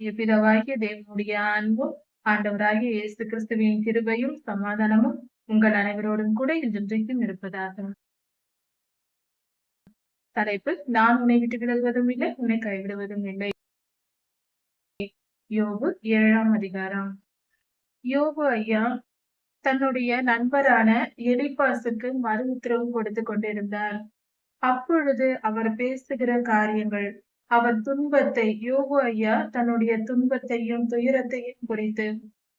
பிதாவாகிய தேவனுடைய அன்பும் ஆண்டவராகிய இயேசு கிறிஸ்துவின் கிருபையும் சமாதானமும் உங்கள் அனைவரோடும் கூட இன்றைக்கும் இருப்பதாக தலைப்பு நான் உன்னை விட்டு விலகுவதும் இல்லை உன்னை கைவிடுவதும் இல்லை. யோபு ஏழாம் அதிகாரம். யோபு ஐயா தன்னுடைய நண்பரான எலிபாசுக்கு மறு உத்தரவு கொடுத்து கொண்டிருந்தார். அப்பொழுது அவர் பேசுகிற காரியங்கள் அவர் துன்பத்தை யோகோ ஐயா தன்னுடைய துன்பத்தையும் துயரத்தையும் குறித்து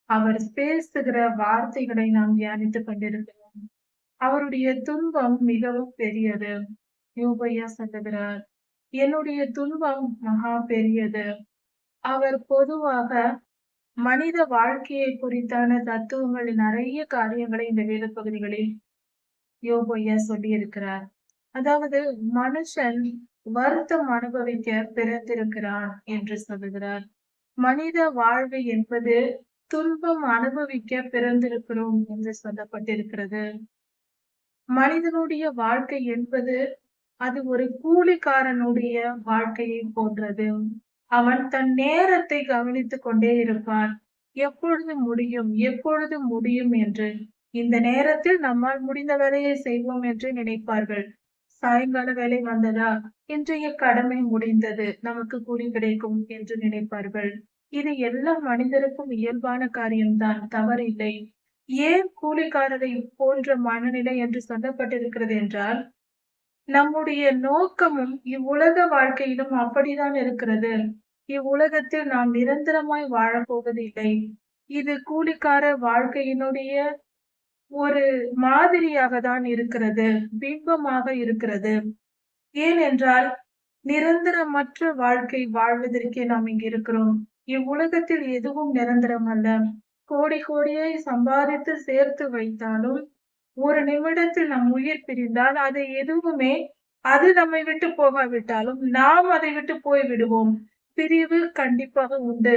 அவர் பேசுகிற வார்த்தைகளை நாம் தியானித்துக் கொண்டிருக்கிறோம். அவருடைய துன்பம் மிகவும் பெரியது யோகையா சொல்லுகிறார். என்னுடைய துன்பம் மகா பெரியது. அவர் பொதுவாக மனித வாழ்க்கையை குறித்தான தத்துவங்கள் நிறைய காரியங்களை இந்த வேத பகுதிகளில் யோகையா சொல்லியிருக்கிறார். அதாவது மனுஷன் வருத்தம் அனுபவிக்க பிறந்திருக்கிறான் என்று சொல்லுகிறார். மனித வாழ்வு என்பது துன்பம் அனுபவிக்க பிறந்திருக்கிறோம் என்று சொல்லப்பட்டிருக்கிறது. மனிதனுடைய வாழ்க்கை என்பது அது ஒரு கூலிக்காரனுடைய வாழ்க்கையை போன்றது. அவன் தன் நேரத்தை கவனித்துக் கொண்டே இருப்பான். எப்பொழுது முடியும் எப்பொழுது முடியும் என்று. இந்த நேரத்தில் நம்மால் முடிந்த வேலையை செய்வோம் என்று நினைப்பார்கள். சாயங்கால வேலை வந்ததா? இன்றைய கடமை முடிந்தது. நமக்கு கூலி கிடைக்கும் என்று நினைப்பார்கள். இது எல்லா மனிதருக்கும் இயல்பான காரியம்தான். தவறில்லை. ஏன் கூலிக்காரரை போன்ற மனநிலை என்று சொல்லப்பட்டிருக்கிறது என்றால் நம்முடைய நோக்கமும் இவ்வுலக வாழ்க்கையிலும் அப்படிதான் இருக்கிறது. இவ்வுலகத்தில் நாம் நிரந்தரமாய் வாழப்போவதில்லை. இது கூலிக்கார வாழ்க்கையினுடைய ஒரு மாதிரியாக தான் இருக்கிறது பிம்பமாக இருக்கிறது. ஏனென்றால் நிரந்தரமற்ற வாழ்க்கை வாழ்வதற்கே நாம் இங்கு இருக்கிறோம். இவ்வுலகத்தில் எதுவும் நிரந்தரம் அல்ல. கோடி கோடியை சம்பாதித்து சேர்த்து வைத்தாலும் ஒரு நிமிடத்தில் நம் உயிர் பிரிந்தால் அது எதுவுமே அது நம்மை விட்டு போகாவிட்டாலும் நாம் அதை விட்டு போய் விடுவோம் பிரிவு கண்டிப்பாக உண்டு.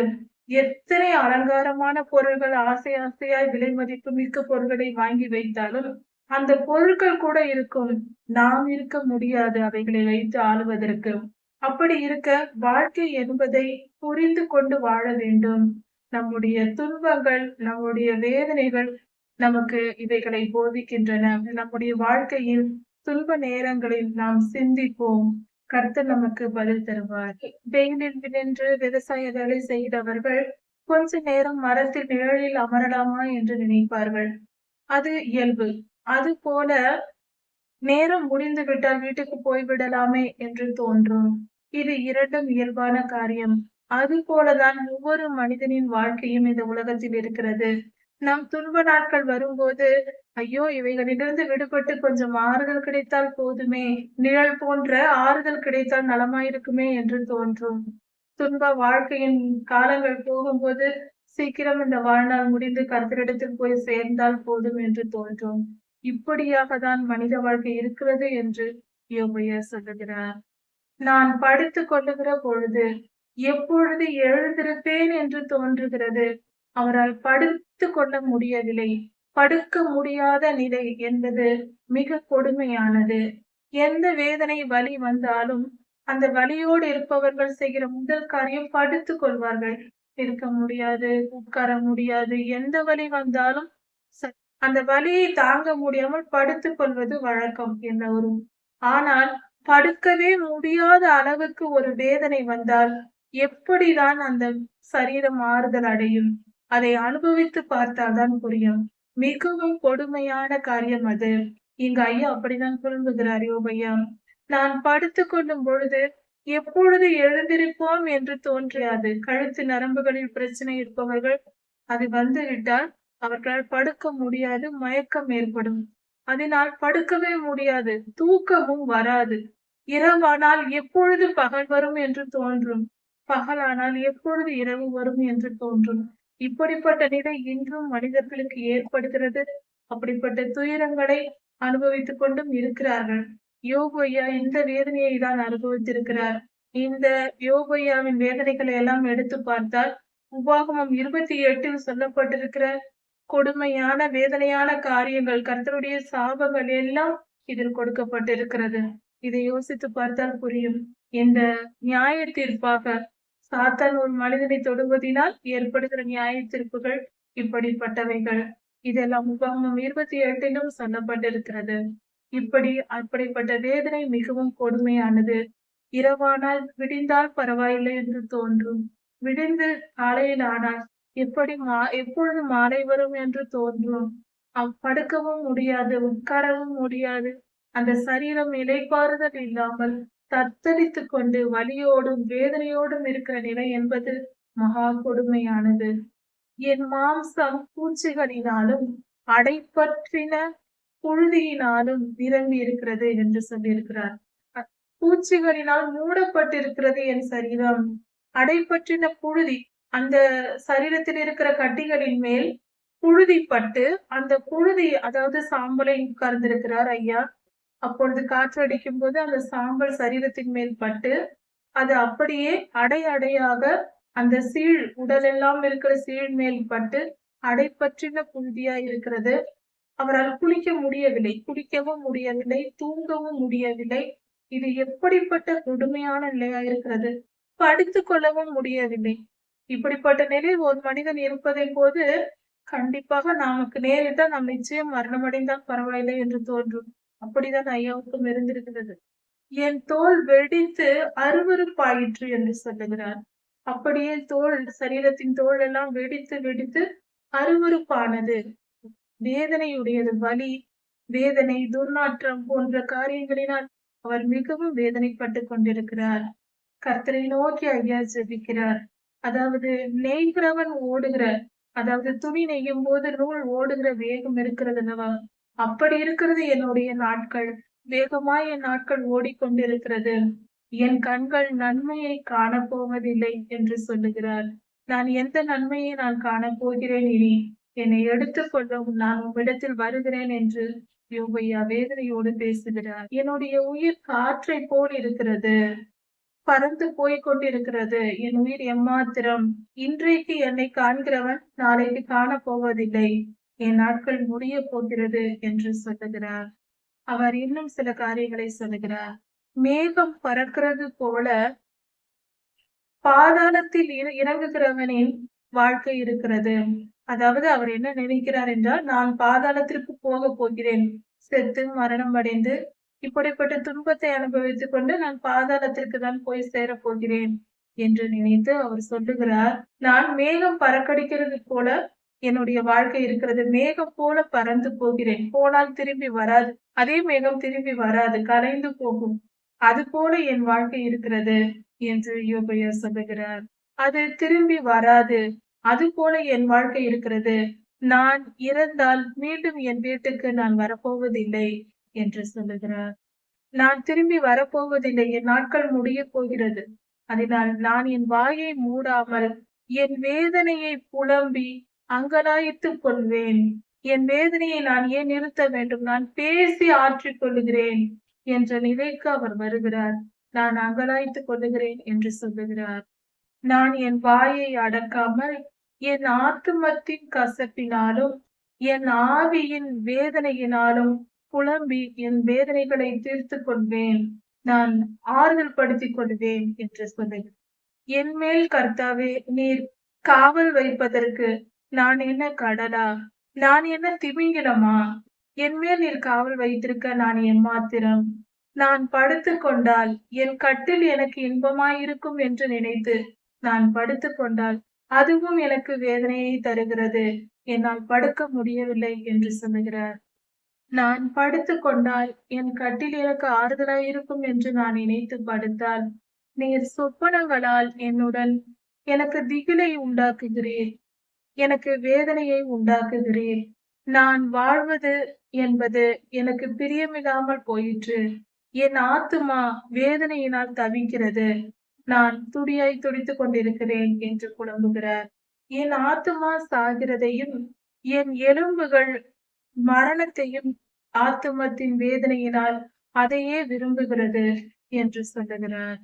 எத்தனை அலங்காரமான பொருள்கள் ஆசை ஆசையாய் விலை மதிப்பு மிக்க பொருள்களை வாங்கி வைத்தாலும் அந்த பொருட்கள் கூட இருக்கும். நாம் இருக்க முடியாது அவைகளை வைத்து ஆளுவதற்கு. அப்படி இருக்க வாழ்க்கை என்பதை புரிந்து கொண்டு வாழ வேண்டும். நம்முடைய துன்பங்கள் நம்முடைய வேதனைகள் நமக்கு இவைகளை போதிக்கின்றன. நம்முடைய வாழ்க்கையில் துன்ப நேரங்களில் நாம் சிந்திப்போம். கர்த்தர் நமக்கு பதில் தருவார். வெயிலில் நின்று விவசாய வேலை செய்தவர்கள் கொஞ்ச நேரம் மரத்தில் நிழலில் அமரலாமா என்று நினைப்பார்கள். அது இயல்பு. அது போல நேரம் முடிந்து விட்டால் வீட்டுக்கு போய்விடலாமே என்று தோன்றும். இது இரண்டும் இயல்பான காரியம். அது போலதான் ஒவ்வொரு மனிதனின் வாழ்க்கையும் இந்த உலகத்தில் இருக்கிறது. நம் துன்ப நாட்கள் வரும்போது ஐயோ இவைகளிலிருந்து விடுபட்டு கொஞ்சம் ஆறுதல் கிடைத்தால் போதுமே. நிழல் போன்ற ஆறுதல் கிடைத்தால் நலமாயிருக்குமே என்று தோன்றும். துன்ப வாழ்க்கையின் காலங்கள் போகும்போது சீக்கிரம் இந்த வாழ்நாள் முடிந்து கருத்தரிடத்தில் போய் சேர்ந்தால் போதும் என்று தோன்றும். இப்படியாக தான் மனித வாழ்க்கை இருக்கிறது என்று யோபையா சொல்லுகிறார். நான் படித்து கொள்ளுகிற பொழுது எப்பொழுது எழுந்திருப்பேன் என்று தோன்றுகிறது? அவரால் படுத்து கொள்ள முடியவில்லை. படுக்க முடியாத நிலை என்பது மிக கொடுமையானது. எந்த வேதனை வலி வந்தாலும் அந்த வலியோடு இருப்பவர்கள் செய்கிற முதல் காரியம் படுத்து கொள்வார்கள். இருக்க முடியாது உட்கார முடியாது எந்த வலி வந்தாலும் அந்த வலியை தாங்க முடியாமல் படுத்துக் கொள்வது வழக்கம் எல்லோரும் ஆனால் படுக்கவே முடியாத அளவுக்கு ஒரு வேதனை வந்தால் எப்படிதான் அந்த சரீரம் ஆறுதல் அடையும்? அதை அனுபவித்து பார்த்தால்தான் புரியும். மிகவும் கொடுமையான காரியம் அது. இங்க ஐயா அப்படிதான் புரிந்துகிறார் யோபையா நான் படுத்து கொள்ளும் பொழுது எப்பொழுது எழுந்திருப்போம் என்று தோன்றியாது கழுத்து நரம்புகளில் பிரச்சனை இருப்பவர்கள் அது வந்து விட்டால் அவர்களால் படுக்க முடியாது மயக்கம் ஏற்படும். அதனால் படுக்கவே முடியாது தூக்கமும் வராது. இரவானால் எப்பொழுது பகல் வரும் என்று தோன்றும். பகலானால் எப்பொழுது இரவு வரும் என்று தோன்றும். இப்படிப்பட்ட நிலை இன்றும் மனிதர்களுக்கு ஏற்படுகிறது. அப்படிப்பட்ட துயரங்களை அனுபவித்துக் கொண்டும் இருக்கிறார்கள் யோகையா இந்த வேதனையை தான் அனுபவித்திருக்கிறார். இந்த யோகையாவின் வேதனைகளை எல்லாம் எடுத்து பார்த்தால் உபாகமம் இருபத்தி எட்டில் சொல்லப்பட்டிருக்கிற கொடுமையான வேதனையான காரியங்கள் கர்த்தருடைய சாபங்கள் எல்லாம் இதில் கொடுக்கப்பட்டிருக்கிறது. இதை யோசித்து பார்த்தால் புரியும். இந்த நியாய தீர்ப்பாக சாத்தான் ஒரு மனிதனை தொடுவதினால் ஏற்படுகிற நியாய தீர்ப்புகள் இப்படிப்பட்டவைகள். இதெல்லாம் உபகமம் இருபத்தி எட்டிலும் சொல்லப்பட்டிருக்கிறது. இப்படி அப்படிப்பட்ட வேதனை மிகவும் கொடுமையானது. இரவானால் விடிந்தால் பரவாயில்லை என்று தோன்றும். விடிந்து காலையில் ஆனால் எப்படி மா எப்பொழுது மாலை வரும் என்று தோன்றும். அவ் படுக்கவும் முடியாது உட்காரவும் முடியாது. அந்த சரீரம் இலைப்பாறுதல் இல்லாமல் தத்தளித்துக் கொண்டு வலியோடும் வேதனையோடும் இருக்கிற நிலை என்பது மகா கொடுமையானது. என் மாம்சம் பூச்சிகளினாலும் அடைப்பற்றின புழுதியினாலும் நிரம்பி இருக்கிறது என்று சொல்லியிருக்கிறார். பூச்சிகளினால் மூடப்பட்டிருக்கிறது என் சரீரம். அடைப்பற்றின புழுதி அந்த சரீரத்தில் இருக்கிற கட்டிகளின் மேல் புழுதி பட்டு அந்த புழுதி அதாவது சாம்பலை உட்கார்ந்திருக்கிறார் ஐயா. அப்பொழுது காற்று அடிக்கும் போது அந்த சாம்பல் சரீரத்தின் மேல் பட்டு அது அப்படியே அடை அடையாக அந்த சீழ் உடலெல்லாம் இருக்கிற சீழ் மேல் பட்டு அடைப்பற்றின புழுதியா இருக்கிறது. அவரால் குளிக்க முடியவில்லை. குளிக்கவும் முடியவில்லை. தூங்கவும் முடியவில்லை. இது எப்படிப்பட்ட கொடுமையான நிலையா இருக்கிறது? படித்து கொள்ளவும் முடியவில்லை. இப்படிப்பட்ட நிலையில் ஒரு மனிதன் இருப்பதை போது கண்டிப்பாக நமக்கு நேரிட்டால் நாம் நிச்சயம் மரணமடைந்தால் பரவாயில்லை என்று தோன்றும். அப்படிதான் ஐயாவுக்கும் இருந்திருக்கிறது. என் தோல் வெடித்து அருவருப்பாயிற்று என்று சொல்லுகிறார். அப்படியே தோல் சரீரத்தின் தோல் எல்லாம் வெடித்து வெடித்து அருவருப்பானது. வேதனையுடையது வலி வேதனை துர்நாற்றம் போன்ற காரியங்களினால் அவர் மிகவும் வேதனைப்பட்டு கொண்டிருக்கிறார். கர்த்தரை நோக்கி ஐயா ஜெபிக்கிறார். அதாவது நெய்கிறவன் ஓடுகிற அதாவது துணி நெய்யும் போது நூல் ஓடுகிற வேகம் இருக்கிறது அல்லவா? அப்படி இருக்கிறது என்னுடைய நாட்கள். வேகமாய் என் நாட்கள் ஓடிக்கொண்டிருக்கிறது. என் கண்கள் நன்மையை காணப்போவதில்லை என்று சொல்லுகிறார். நான் எந்த நன்மையை நான் காணப்போகிறேன் இனி? என்னை எடுத்துக்கொள்ளவும் நான் உம்மிடத்தில் வருகிறேன் என்று யோகையா வேதனையோடு பேசுகிறார். என்னுடைய உயிர் காற்றை போல் இருக்கிறது. பறந்து போய் கொண்டிருக்கிறது. என் உயிர் எம்மாத்திரம். இன்றைக்கு என்னை காண்கிறவன் நாளைக்கு காண போவதில்லை என் நாட்கள் முடிய போகிறது என்று சொல்லுகிறார். அவர் இன்னும் சில காரியங்களை சொல்லுகிறார். மேகம் பறக்கிறது போல பாதாளத்தில் இறங்குகிறவனின் வாழ்க்கை இருக்கிறது. அதாவது அவர் என்ன நினைக்கிறார் என்றால் நான் பாதாளத்திற்கு போக போகிறேன். செத்து மரணம் அடைந்து இப்படிப்பட்ட துன்பத்தை அனுபவித்துக் கொண்டு நான் பாதாளத்திற்கு தான் போய் சேரப் போகிறேன் என்று நினைத்து அவர் சொல்லுகிறார். நான் மேகம் பறக்கடிக்கிறது போல என்னுடைய வாழ்க்கை இருக்கிறது. மேகம் போல பறந்து போகிறேன். போனால் திரும்பி வராது. அதே மேகம் திரும்பி வராது. கலைந்து போகும். அது போல என் வாழ்க்கை இருக்கிறது என்று யோபையா சொல்லுகிறார். அது திரும்பி வராது. அது போல என் வாழ்க்கை இருக்கிறது. நான் இறந்தால் மீண்டும் என் வீட்டுக்கு நான் வரப்போவதில்லை என்று சொல்லுகிறார். நான் திரும்பி வரப்போவதில்லை. என் நாட்கள் முடிய போகிறது. அதனால் நான் என் வாயை மூடாமல் என் வேதனையை புலம்பி அங்கலாய்த்துக் கொள்வேன் என் வேதனையை நான் ஏன் நிறுத்த வேண்டும்? நான் பேசி ஆற்றிக் கொள்ளுகிறேன். என்ற நிலைக்கு அவர் வருகிறார். நான் அங்கலாய்த்துக் கொள்ளுகிறேன் என்று சொல்லுகிறார். நான் என் வாயை அடக்காமல் என் ஆத்துமத்தின் கசப்பினாலும் என் ஆவியின் வேதனையினாலும் புலம்பி என் வேதனைகளை தீர்த்து கொள்வேன். நான் ஆறுதல் படுத்திக் கொள்வேன் என்று சொல்லுகிறேன் என் மேல் கர்த்தாவே நீர் காவல் வைப்பதற்கு நான் என்ன கடலா? நான் என்ன திமிங்கிலமா? என் மேல் நீர் காவல் வைத்திருக்க நான் எம்மாத்திரம். நான் படுத்துக் கொண்டால் என் கட்டில் எனக்கு இன்பமாயிருக்கும் என்று நினைத்து நான் படுத்துக் கொண்டால் அதுவும் எனக்கு வேதனையை தருகிறது. என்னால் படுக்க முடியவில்லை என்று சொல்லுகிறார். நான் படுத்துக் கொண்டால் என் கட்டில் எனக்கு ஆறுதலாயிருக்கும் என்று நான் நினைத்து படுத்தால் நீர் சொப்பனங்களால் என்னுடன் எனக்கு திகிலை உண்டாக்குகிறீர். எனக்கு வேதனையை உண்டாக்குகிறீர் நான் வாழ்வது என்பது எனக்கு பிரியமில்லாமல் போயிற்று. என் ஆத்துமா வேதனையினால் தவிக்கிறது. நான் துடியாய் துடித்துக் கொண்டிருக்கிறேன் என்று புலம்புகிறார் என் ஆத்துமா சாகிறதையும் என் எலும்புகள் மரணத்தையும் ஆத்துமத்தின் வேதனையினால் அதையே விரும்புகிறது என்று சொல்லுகிறார்.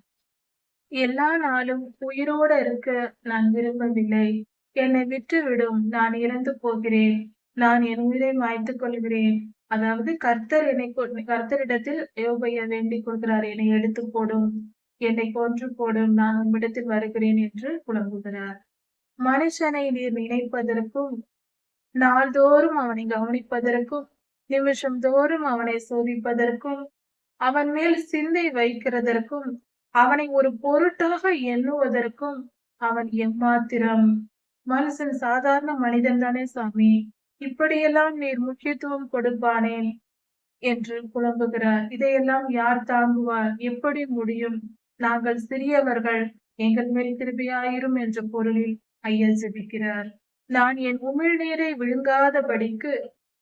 எல்லா நாளும் உயிரோட இருக்க நான் விரும்பவில்லை. என்னை விட்டுவிடும். நான் இறந்து போகிறேன். நான் என் உயிரை மாய்த்துக் கொள்கிறேன். அதாவது கர்த்தர் என்னை கொ- கர்த்தரிடத்தில் யோபையா வேண்டிக் கொள்கிறார் என்னை எடுத்து போடும். என்னை கொன்று போடும். நான் உம்மிடத்தில் வருகிறேன் என்று புலம்புகிறார். மனுஷனை நீர் நினைப்பதற்கும் நாள்தோறும் அவனை கவனிப்பதற்கும் நிமிஷம் தோறும் அவனை சோதிப்பதற்கும் அவன் மேல் சிந்தை வைக்கிறதற்கும் அவனை ஒரு பொருட்டாக எண்ணுவதற்கும் அவன் எம்மாத்திரம். மனுஷன் சாதாரண மனிதன் தானே சாமி? இப்படியெல்லாம் நீர் முக்கியத்துவம் கொடுப்பானேன் என்று புலம்புகிறார். இதையெல்லாம் யார் தாங்குவார்? எப்படி முடியும்? நாங்கள் சிறியவர்கள் எங்கள் மேல் திருப்பியாயிரும் என்ற பொருளில் ஐயா ஜெபிக்கிறார். நான் என் உமிழ்நீரை விழுங்காதபடிக்கு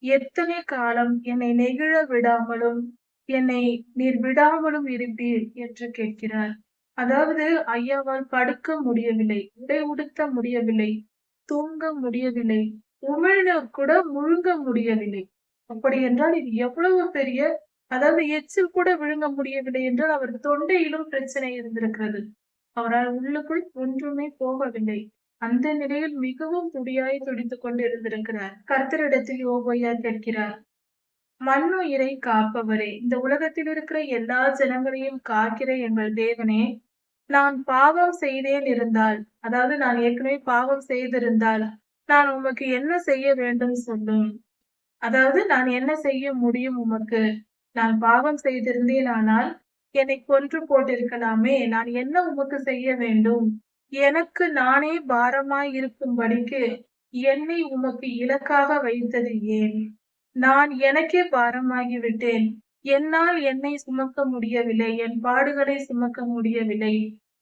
எத்தனை காலம் என்னை நெகிழ விடாமலும் என்னை நீர் விடாமலும் இருப்பீர் என்று கேட்கிறார். அதாவது ஐயாவால் படுக்க முடியவில்லை உடை உடுத்த முடியவில்லை தூங்க முடியவில்லை. உமிழ்நீர் கூட முழுங்க முடியவில்லை. அப்படி என்றால் இது எவ்வளவு பெரிய அதாவது எச்சில் கூட விழுங்க முடியவில்லை என்றால் அவர் தொண்டையிலும் பிரச்சனை இருந்திருக்கிறது. அவரால் உள்ளுக்குள் ஒன்றுமே போகவில்லை. அந்த நிலையில் மிகவும் துடியாய் துடித்துக் கொண்டு இருந்திருக்கிறார் கர்த்தரிடத்தில் யோகையா கேட்கிறார் மண்ணுயிரை காப்பவரே இந்த உலகத்தில் இருக்கிற எல்லா ஜனங்களையும் காக்கிற எங்கள் தேவனே நான் பாவம் செய்தேன் இருந்தால் அதாவது நான் ஏற்கனவே பாவம் செய்திருந்தால் நான் உமக்கு என்ன செய்ய வேண்டும் சொல்லும் அதாவது நான் என்ன செய்ய முடியும் உமக்கு? நான் பாவம் செய்திருந்தேன் ஆனால் என்னை கொன்று போட்டிருக்கலாமே நான் என்ன உமக்கு செய்ய வேண்டும்? எனக்கு நானே பாரமாய் இருக்கும்படிக்கு என்னை உமக்கு இலக்காக வைத்தது ஏன்? நான் எனக்கே பாரமாகி விட்டேன் என்னால் என்னை சுமக்க முடியவில்லை என் பாடுகளை சுமக்க முடியவில்லை.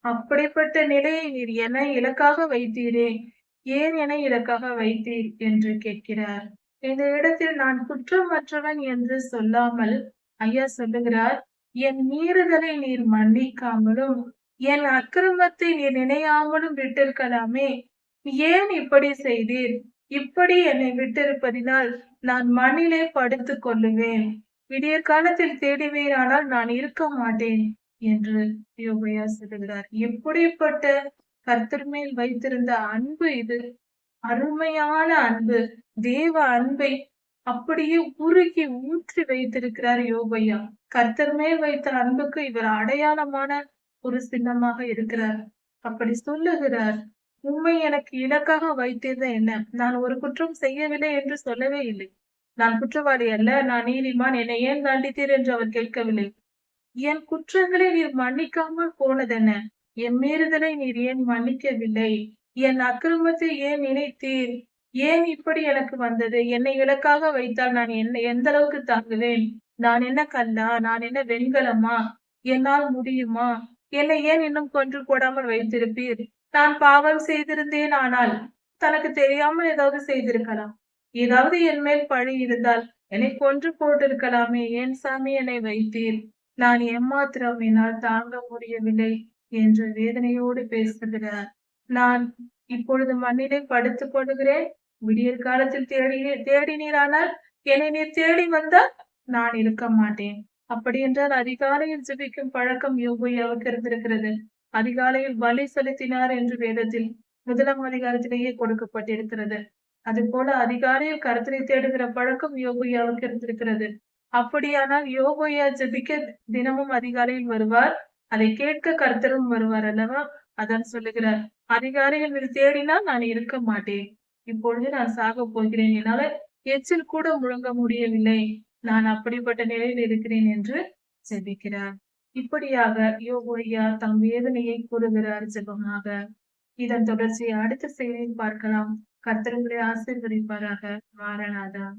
அப்படிப்பட்ட நிலையை நீர் என இலக்காக வைத்தீரே ஏன் என இலக்காக வைத்தீர்? என்று கேட்கிறார். இந்த இடத்தில் நான் குற்றமற்றவன் என்று சொல்லாமல் ஐயா சொல்லுகிறார் என் மீறுதலை நீர் மன்னிக்காமலும் என் அக்கிரமத்தை நீர் நினையாமலும் விட்டிருக்கலாமே. ஏன் இப்படி செய்தீர்? இப்படி என்னை விட்டிருப்பதினால் நான் மண்ணிலே படுத்துக் கொள்ளுவேன். விடிய காலத்தில் தேடுவேனானால் நான் இருக்க மாட்டேன் என்று யோகையா சொல்லுகிறார். எப்படிப்பட்ட கர்த்தர் மேல் வைத்திருந்த அன்பு இது? அருமையான அன்பு. தேவ அன்பை அப்படியே உருகி ஊற்றி வைத்திருக்கிறார் யோகையா கர்த்தர் மேல் வைத்த அன்புக்கு இவர் அடையாளமான ஒரு சின்னமாக இருக்கிறார். அப்படி சொல்லுகிறார் உண்மை எனக்கு இலக்காக வைத்திருந்த என்ன? நான் ஒரு குற்றம் செய்யவில்லை என்று சொல்லவே இல்லை. நான் குற்றவாளி அல்ல நான் நீதிமான் என்னை ஏன் தண்டித்தீர் என்று அவர் கேட்கவில்லை. என் குற்றங்களை நீர் மன்னிக்காமல் போனதென்ன? என் மீறுதலை நீர் ஏன் மன்னிக்கவில்லை? என் அக்கிரமத்தை ஏன் நினைத்தீர்? ஏன் இப்படி எனக்கு வந்தது? என்னை இலக்காக வைத்தால் நான் என்ன எந்த அளவுக்கு தாங்குவேன்? நான் என்ன கல்லா? நான் என்ன வெண்கலமா? என்னால் முடியுமா? என்னை ஏன் இன்னும் கொன்று போடாமல் வைத்திருப்பீர்? நான் பாவம் செய்திருந்தேன் ஆனால் தனக்கு தெரியாமல் ஏதாவது செய்திருக்கலாம். ஏதாவது என் மேல் பழி இருந்தால் என்னை கொன்று போட்டிருக்கலாமே. ஏன் சாமி என்னை வைத்தீர்? நான் எம்மாத்திரம் என்னால் தாங்க முடியவில்லை என்று வேதனையோடு பேசுகிறார். நான் இப்பொழுது மண்ணிலே படுத்துக் கொள்கிறேன் விடியற் காலத்தில் தேடி தேடினீரானால் என்னை நீர் தேடி வந்தால் நான் இருக்க மாட்டேன். அப்படி என்றால் அதிகாலையில் ஜெபிக்கும் பழக்கம் யோகையாவுக்கு இருந்திருக்கிறது. அதிகாலையில் பலி செலுத்தினார் என்று வேதத்தில் முதலாம் அதிகாரத்திலேயே கொடுக்கப்பட்டிருக்கிறது. அது போல அதிகாலையில் கருத்தரை தேடுகிற பழக்கம் யோகையாவுக்கு இருந்திருக்கிறது. அப்படியானால் யோகையா ஜெபிக்க தினமும் அதிகாலையில் வருவார்? அதை கேட்க கருத்தரும் வருவார் அல்லவா? அதான் சொல்லுகிறார். அதிகாரிகள் தேடினால் நான் இருக்க மாட்டேன். இப்பொழுது நான் சாக போகிறேன். என்னால எச்சில் கூட முழங்க முடியவில்லை. நான் அப்படிப்பட்ட நிலையில் இருக்கிறேன் என்று ஜெபிக்கிறார். இப்படியாக யோகோயா தம் வேதனையை கூறுகிறார் ஜெபமாக. இதன் தொடர்ச்சியை அடுத்த செயலில் பார்க்கலாம். கர்த்தருங்களை ஆசீர்வதிப்பாராக மாறனாதான்